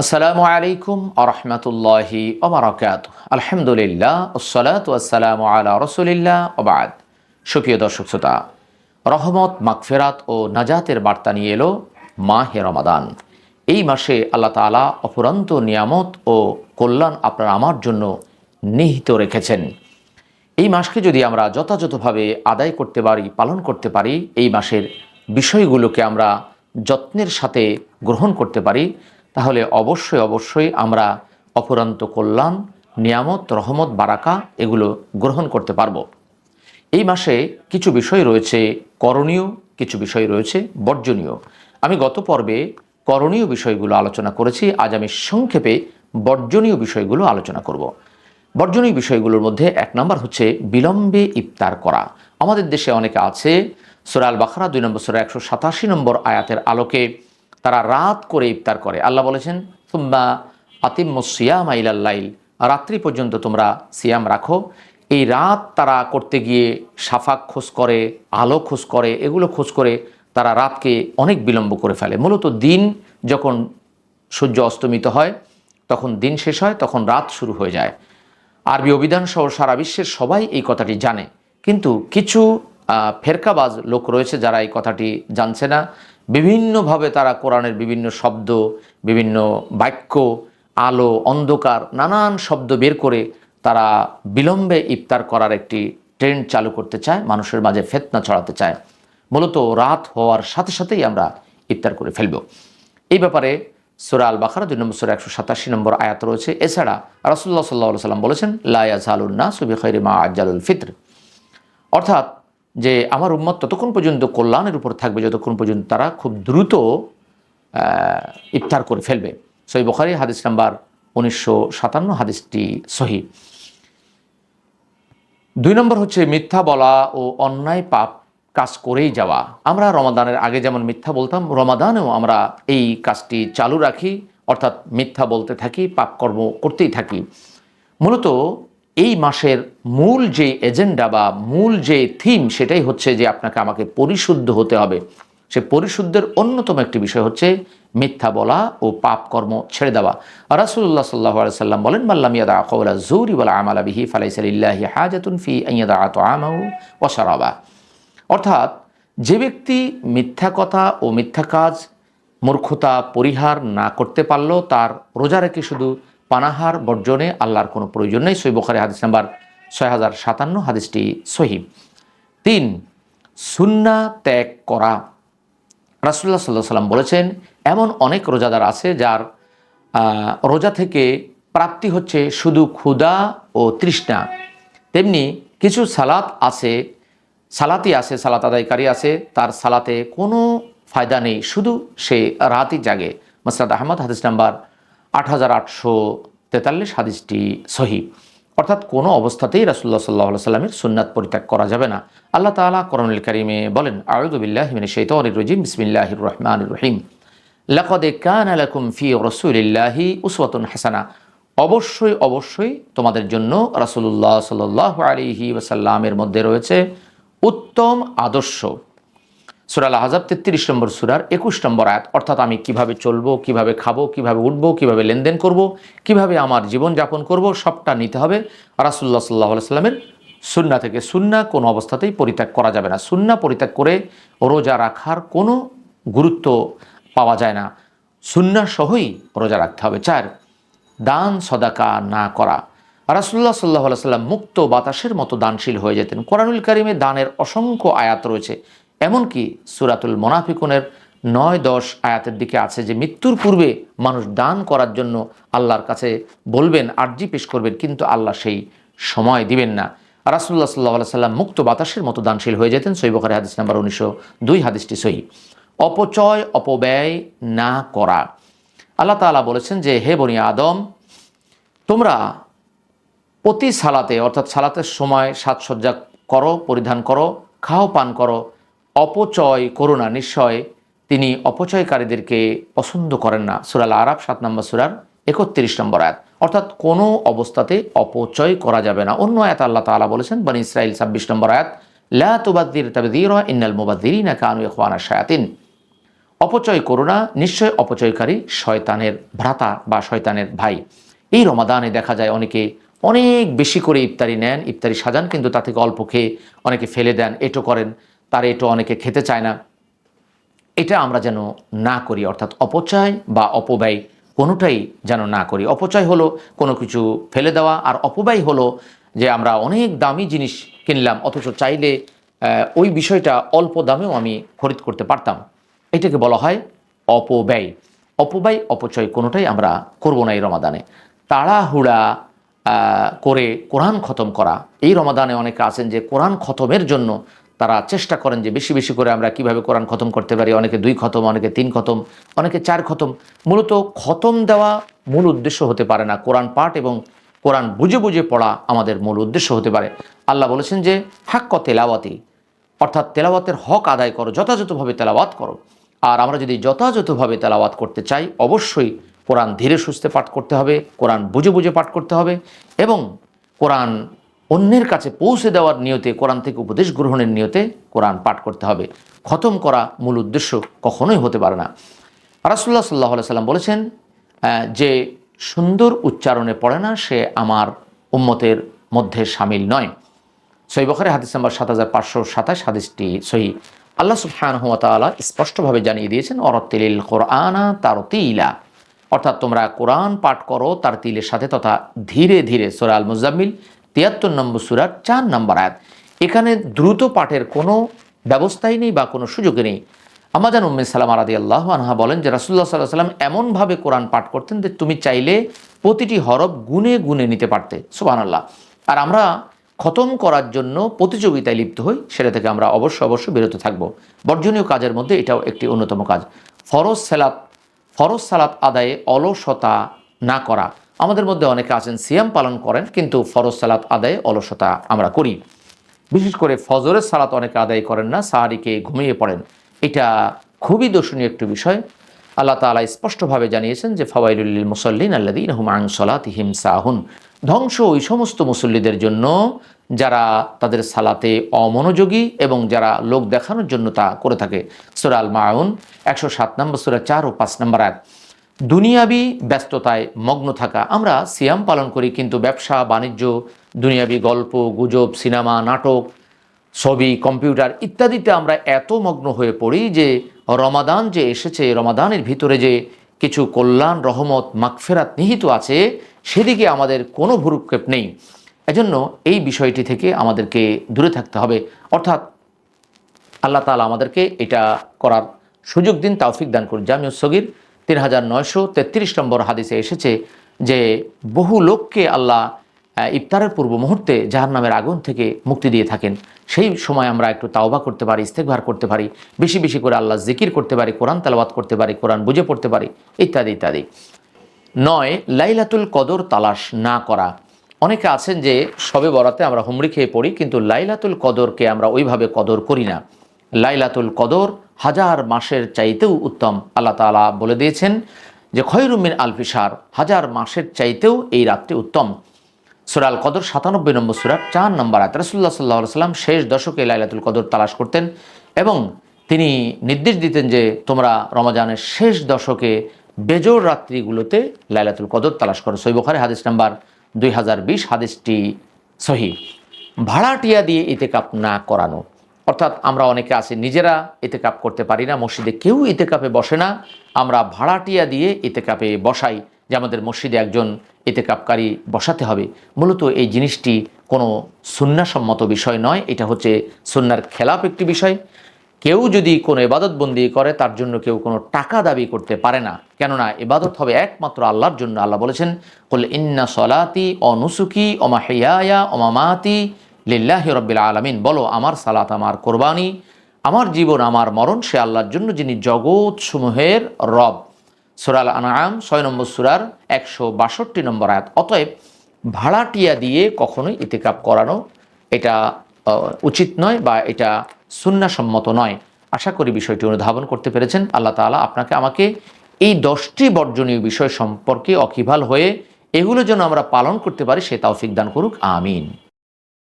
আসসালামু আলাইকুম আরহামতুল্লাহি ওবরাকাত আলহামদুলিল্লাহ ওসলাত ওয়াসালাম আলা রসুলিল্লাহ ওবাদ সুপ্রিয় দর্শক শ্রোতা, রহমত মাকফেরাত ও নাজাতের বার্তা নিয়ে এলো মাহে রমাদান। এই মাসে আল্লাহ তালা অফুরন্ত নিয়ামত ও কল্যাণ আপনার আমার জন্য নিহিত রেখেছেন। এই মাসকে যদি আমরা যথাযথভাবে আদায় করতে পারি, পালন করতে পারি, এই মাসের বিষয়গুলোকে আমরা যত্নের সাথে গ্রহণ করতে পারি তাহলে অবশ্যই অবশ্যই আমরা অপরান্ত কল্যাণ, নিয়ামত, রহমত, বারাকা এগুলো গ্রহণ করতে পারব। এই মাসে কিছু বিষয় রয়েছে করণীয়, কিছু বিষয় রয়েছে বর্জনীয়। আমি গত পর্বে করণীয় বিষয়গুলো আলোচনা করেছি, আজ আমি সংক্ষেপে বর্জনীয় বিষয়গুলো আলোচনা করব। বর্জনীয় বিষয়গুলোর মধ্যে এক নম্বর হচ্ছে বিলম্বে ইফতার করা। আমাদের দেশে অনেকে আছে সোরাল বাখরা দুই নম্বর, সোরা একশো সাতাশি নম্বর আয়াতের আলোকে তারা রাত করে ইফতার করে। আল্লাহ বলেছেন তুম্বা আতিম সিয়াম আইলাল্লাইল রাত্রি পর্যন্ত তোমরা সিয়াম রাখো। এই রাত তারা করতে গিয়ে সাফাক খোঁজ করে, আলো খোঁজ করে, এগুলো খোঁজ করে তারা রাতকে অনেক বিলম্ব করে ফেলে। মূলত দিন যখন সূর্য অস্তমিত হয়, তখন দিন শেষ হয়, তখন রাত শুরু হয়ে যায়। আরবি অভিধান সহ সারা বিশ্বের সবাই এই কথাটি জানে। কিন্তু কিছু ফেরকাবাজ লোক রয়েছে যারা এই কথাটি জানছে না। বিভিন্নভাবে তারা কোরআনের বিভিন্ন শব্দ, বিভিন্ন বাক্য, আলো, অন্ধকার, নানান শব্দ বের করে তারা বিলম্বে ইফতার করার একটি ট্রেন্ড চালু করতে চায়, মানুষের মাঝে ফেতনা ছড়াতে চায়। মূলত রাত হওয়ার সাথে সাথেই আমরা ইফতার করে ফেলব। এই ব্যাপারে সুরা আল বাখারা দুই নম্বর সুরা একশো সাতাশি নম্বর আয়াত রয়েছে। এছাড়া রাসুল্লাহ সাল্লাহ সাল্লাম বলেছেন লায়াজালুন্না সুবি খৈরি মা আজালুল ফিত্র। অর্থাৎ যে আমার উম্মত ততক্ষণ পর্যন্ত কল্যাণের উপর থাকবে যতক্ষণ পর্যন্ত তারা খুব দ্রুত ইফতার করে ফেলবে। সহি বখারি, হাদিস নাম্বার উনিশশো সাতান্ন, হাদিসটি সহি। দুই নম্বর হচ্ছে মিথ্যা বলা ও অন্যায় পাপ কাজ করেই যাওয়া। আমরা রমাদানের আগে যেমন মিথ্যা বলতাম, রমাদানেও আমরা এই কাজটি চালু রাখি, অর্থাৎ মিথ্যা বলতে থাকি, পাপ কর্ম করতেই থাকি। মূলত এই মাসের মূল যে এজেন্ডা বা মূল যে থিম সেটাই হচ্ছে যে আপনাকে আমাকে পরিশুদ্ধ হতে হবে। সে পরিশুদ্ধের অন্যতম একটি বিষয় হচ্ছে মিথ্যা বলা ও পাপ কর্ম ছেড়ে দেওয়া। রাসুল্লাহ সাল্লাহ সাল্লাম বলেন মাল্লাম ইয়াদা কৌলা জৌরি বলা আমালা বিহি ফালাইসালিল্লাহি হাজাতুন ফি আইয়াদা আত আমাউ ওসারাবা অর্থাৎ যে ব্যক্তি মিথ্যা কথা ও মিথ্যা কাজ, মূর্খতা পরিহার না করতে পারল তার রোজা রেখে শুধু পানাহার বর্জনে আল্লাহর কোনো প্রয়োজন নেই। সই বখারি হাদিস নাম্বার ছয় হাজার সাতান্ন, হাদিসটি সহি। তিন, সুন্না ত্যাগ করা। রাসুল্লাহ সাল্লাহ সাল্লাম বলেছেন, এমন অনেক রোজাদার আছে যার রোজা থেকে প্রাপ্তি হচ্ছে শুধু ক্ষুধা ও তৃষ্ণা। তেমনি কিছু সালাত আছে সালাতি আছে, সালাত আদায়কারী আছে, তার সালাতে কোনো ফায়দা নেই, শুধু সে রাতই জাগে। মাসরাদ আহমদ, হাদিস নাম্বার আট হাজার আটশো তেতাল্লিশ হাদিসটি সহি। অর্থাৎ কোনো অবস্থাতেই রাসুল্লাহ সাল্লাহ সাল্লামের সুন্নাত পরিত্যাগ করা যাবে না। আল্লাহ তালা করণুল করিমে বলেন আয়ুদুবিল্লাহ মিন শৈতন রজিম, বিসমিল্লাহির রহমান রহিম। লাকদে কান আলাকুম ফি রসুলিল্লাহি উসওয়াতুন হাসানা। অবশ্যই অবশ্যই তোমাদের জন্য রাসূলুল্লাহ সাল্লাল্লাহু আলাইহি ওয়াসাল্লামের মধ্যে রয়েছে উত্তম আদর্শ। সুরাল আহাজাব তেত্রিশ নম্বর সুরার একুশ নম্বর আয়াত। অর্থাৎ আমি কীভাবে চলবো, কীভাবে খাব, কীভাবে উঠবো, কীভাবে লেনদেন করব, কীভাবে আমার জীবন যাপন করব, সবটা নিতে হবে রাসুল্লাহ সাল্লাহ সাল্লামের সুন্না থেকে। সুন্না কোনো অবস্থাতেই পরিত্যাগ করা যাবে না। সুন্না পরিত্যাগ করে রোজা রাখার কোনো গুরুত্ব পাওয়া যায় না। সুন্না সহই রোজা রাখতে হবে। চার, দান, সদাকা না করা। রাসুল্লাহ সাল্লাহ সাল্লাম মুক্ত বাতাসের মতো দানশীল হয়ে যেতেন। কোরআনুল কারিমে দানের অসংখ্য আয়াত রয়েছে। এমনকি সুরাতুল মোনাফিকুনের নয় দশ আয়াতের দিকে আছে যে মৃত্যুর পূর্বে মানুষ দান করার জন্য আল্লাহর কাছে বলবেন, আর্জি পেশ করবেন, কিন্তু আল্লাহ সেই সময় দিবেন না। রাসুল্লাহ সাল্লাহ সাল্লাম মুক্ত বাতাসের মতো দানশীল হয়ে যেতেন সৈবখারি হাদিস নাম্বার উনিশশো দুই, হাদিসটি সহি। অপচয়, অপব্যয় না করা। আল্লাহ তাআলা বলেছেন যে, হে বনি আদম, তোমরা প্রতি সালাতে, অর্থাৎ সালাতের সময় সাজসজ্জা করো, পরিধান করো, খাও, পান করো অপচয় করো না, নিশ্চয় তিনি অপচয়কারীদেরকে পছন্দ করেন না। সুরাল আরব সাত নম্বর সুরার একত্রিশ নম্বর আয়াত। অর্থাৎ কোনো অবস্থাতে অপচয় করা যাবে না। অন্য আয়াত আল্লাহ তাআলা বলেছেন, বানি ইসরাইল ছাব্বিশ নম্বর আয়াত, লা তুবাদ্দির তাবদির ইন্নাল মুবাদ্দিরিনা কানু ইখওয়ানা শায়াতিন। অপচয় করো না, নিশ্চয় অপচয়কারী শয়তানের ভ্রাতা বা শয়তানের ভাই। এই রমাদানে দেখা যায় অনেকে অনেক বেশি করে ইফতারি নেন, ইফতারি সাজান, কিন্তু তা থেকে অল্প খেয়ে অনেকে ফেলে দেন। এটো করেন। তার এটা অনেকে খেতে চায় না। এটা আমরা যেন না করি, অর্থাৎ অপচয় বা অপব্যয় কোনোটাই যেন না করি। অপচয় হলো কোনো কিছু ফেলে দেওয়া আর অপব্যয় হলো যে আমরা অনেক দামি জিনিস কিনলাম, অথচ চাইলে ওই বিষয়টা অল্প দামেও আমি খরিদ করতে পারতাম। এটাকে বলা হয় অপব্যয়। অপব্যয়, অপচয় কোনোটাই আমরা করব না এই রমাদানে। তাড়াহুড়া করে কোরআন খতম করা। এই রমাদানে অনেকে আছেন যে কোরআন খতমের জন্য তারা চেষ্টা করেন যে বেশি বেশি করে আমরা কীভাবে কোরআন খতম করতে পারি। অনেকে দুই খতম, অনেকে তিন খতম, অনেকে চার খতম। মূলত খতম দেওয়া মূল উদ্দেশ্য হতে পারে না। কোরআন পাঠ এবং কোরআন বুঝে বুঝে পড়া আমাদের মূল উদ্দেশ্য হতে পারে। আল্লাহ বলেছেন যে, হাক্ক তেলাওয়াতি, অর্থাৎ তেলাওয়াতের হক আদায় করো, যথাযথভাবে তেলাওয়াত করো। আর আমরা যদি যথাযথভাবে তেলাওয়াত করতে চাই, অবশ্যই কোরআন ধীরে সুস্থে পাঠ করতে হবে, কোরআন বুঝে বুঝে পাঠ করতে হবে এবং কোরআন অন্যের কাছে পৌঁছে দেওয়ার নিয়তে, কোরআন থেকে উপদেশ গ্রহণের নিয়তে কোরআন পাঠ করতে হবে। খতম করা মূল উদ্দেশ্য কখনোই হতে পারে না। রাসুল্লাহ সাল্লাহ সাল্লাম বলেছেন যে সুন্দর উচ্চারণে পড়ে না, সে আমার উম্মতের মধ্যে সামিল নয়। সই বখারে হাদিস নাম্বার সাত হাজার পাঁচশো সাতাশ, হাদিসটি সহি আল্লাহ সুবহান হুমতালা স্পষ্টভাবে জানিয়ে দিয়েছেন অরতিল কোরআনা তার তিলা অর্থাৎ তোমরা কোরআন পাঠ করো তার তিলের সাথে তথা ধীরে ধীরে সোরা আল মুজাম্মিল তিয়াত্তর নম্বর সুরার চার নম্বর আয়াত। এখানে দ্রুত পাঠের কোনো ব্যবস্থাই নেই বা কোনো সুযোগই নেই। আমাজান উম্মে সালাম আরাদি আল্লাহ আনহা বলেন যে রাসুল্লাহ সাল্লাহ সাল্লাম এমনভাবে কোরআন পাঠ করতেন যে, তুমি চাইলে প্রতিটি হরফ গুনে গুনে নিতে পারতে। সুবাহ আল্লাহ আর আমরা খতম করার জন্য প্রতিযোগিতায় লিপ্ত হই, সেটা থেকে আমরা অবশ্য অবশ্য বিরত থাকব। বর্জনীয় কাজের মধ্যে এটাও একটি অন্যতম কাজ। ফরজ সালাত ফরজ সালাত আদায়ে অলসতা না করা। আমাদের মধ্যে অনেকে আছেন, সিয়াম পালন করেন, কিন্তু ফরজ সালাত আদায়ে অলসতা আমরা করি। বিশেষ করে ফজরের সালাত অনেকে আদায় করেন না, সাহারিকে ঘুমিয়ে পড়েন। এটা খুবই দর্শনীয় একটি বিষয়। আল্লাহ তাআলা স্পষ্টভাবে জানিয়েছেন যে, ফওয়াইলুল মুসল্লিন আল্লাদিন হুমাং সলাতিহিম সাহুন। ধ্বংস ওই সমস্ত মুসল্লিদের জন্য যারা তাদের সালাতে অমনোযোগী এবং যারা লোক দেখানোর জন্য তা করে থাকে। সুরা আল মাউন একশো সাত নম্বর, সুরা চার ও পাঁচ নম্বর এক দুনিয়াবি ব্যস্ততায় মগ্ন থাকা। আমরা সিয়াম পালন করি, কিন্তু ব্যবসা, বাণিজ্য, দুনিয়াবি গল্প, গুজব, সিনেমা, নাটক, ছবি, কম্পিউটার ইত্যাদিতে আমরা এত মগ্ন হয়ে পড়ি যে রমাদান যে এসেছে, রমাদানের ভিতরে যে কিছু কল্যাণ, রহমত মাকফেরাত নিহিত আছে, সেদিকে আমাদের কোনো ভুরুক্ষেপ নেই। এজন্য এই বিষয়টি থেকে আমাদেরকে দূরে থাকতে হবে। অর্থাৎ আল্লাহ তালা আমাদেরকে এটা করার সুযোগ দিন তাওফিক দান করুন। জামিউ সগির তিন হাজার নয়শো তেত্রিশ নম্বর হাদিসে এসেছে যে বহু লোককে আল্লাহ ইফতারের পূর্ব মুহূর্তে জাহান্নামের আগুন থেকে মুক্তি দিয়ে থাকেন। সেই সময় আমরা একটু তাওবা করতে পারি ইস্তেকভার করতে পারি, বেশি বেশি করে আল্লাহ জিকির করতে পারি, কোরআন তালাবাত করতে পারি, কোরআন বুঝে পড়তে পারি, ইত্যাদি ইত্যাদি। নয়, লাইলাতুল কদর তালাশ না করা। অনেকে আছেন যে সবে বরাতে আমরা হুমড়ি খেয়ে পড়ি, কিন্তু লাইলাতুল কদরকে আমরা ওইভাবে কদর করি না। লাইলাতুল কদর হাজার মাসের চাইতেও উত্তম আল্লাহ তাআলা বলে দিয়েছেন যে খয়রুমিন আলফিসার হাজার মাসের চাইতেও এই রাতটি উত্তম। সুরাল কদর সাতানব্বই নম্বর সুরার চার নম্বর আয়াত। রাসুল্লাহ সাল্লাহ সাল্লাম শেষ দশকে লাইলাতুল কদর তালাশ করতেন এবং তিনি নির্দেশ দিতেন যে তোমরা রমাজানের শেষ দশকে বেজোর রাত্রিগুলোতে লাইলাতুল কদর তালাশ করো। সৈবখারে হাদিস নাম্বার দুই হাজার বিশ, হাদিসটি সহি। ভাড়াটিয়া দিয়ে ইতেকাপ না করানো। অর্থাৎ আমরা অনেকে আছি, নিজেরা ইতেকাপ করতে পারি না, মসজিদে কেউ ইতেকাপে বসে না, আমরা ভাড়াটিয়া দিয়ে ইতেকাপে বসাই যে আমাদের মসজিদে একজন ইতেকাপকারী বসাতে হবে। মূলত এই জিনিসটি কোনো সুন্নাসম্মত বিষয় নয়, এটা হচ্ছে সুন্নার খেলাপ একটি বিষয়। কেউ যদি কোনো এবাদতবন্দি করে, তার জন্য কেউ কোনো টাকা দাবি করতে পারে না। কেননা এবাদত হবে একমাত্র আল্লাহর জন্য। আল্লাহ বলেছেন, কল ইন্না সলাতি অনুসুকি অমা হেয়ায়া অমামাতি লিল্লাহি রব্বিল আলমিন, বলো, আমার সালাত, আমার কোরবানি, আমার জীবন, আমার মরণ, সে আল্লাহর জন্য যিনি জগৎ সমূহের রব। সুরাল আনাম ছয় নম্বর সুরার একশো বাষট্টি নম্বর আয়াত। অতএব ভাড়াটিয়া দিয়ে কখনোই ইতিকাপ করানো এটা উচিত নয় বা এটা সুন্নাসম্মত নয়। আশা করি বিষয়টি অনুধাবন করতে পেরেছেন। আল্লাহ তাআলা আপনাকে আমাকে এই দশটি বর্জনীয় বিষয় সম্পর্কে অকিভাল হয়ে এগুলো যেন আমরা পালন করতে পারি, সে তৌফিক দান করুক। আমিন।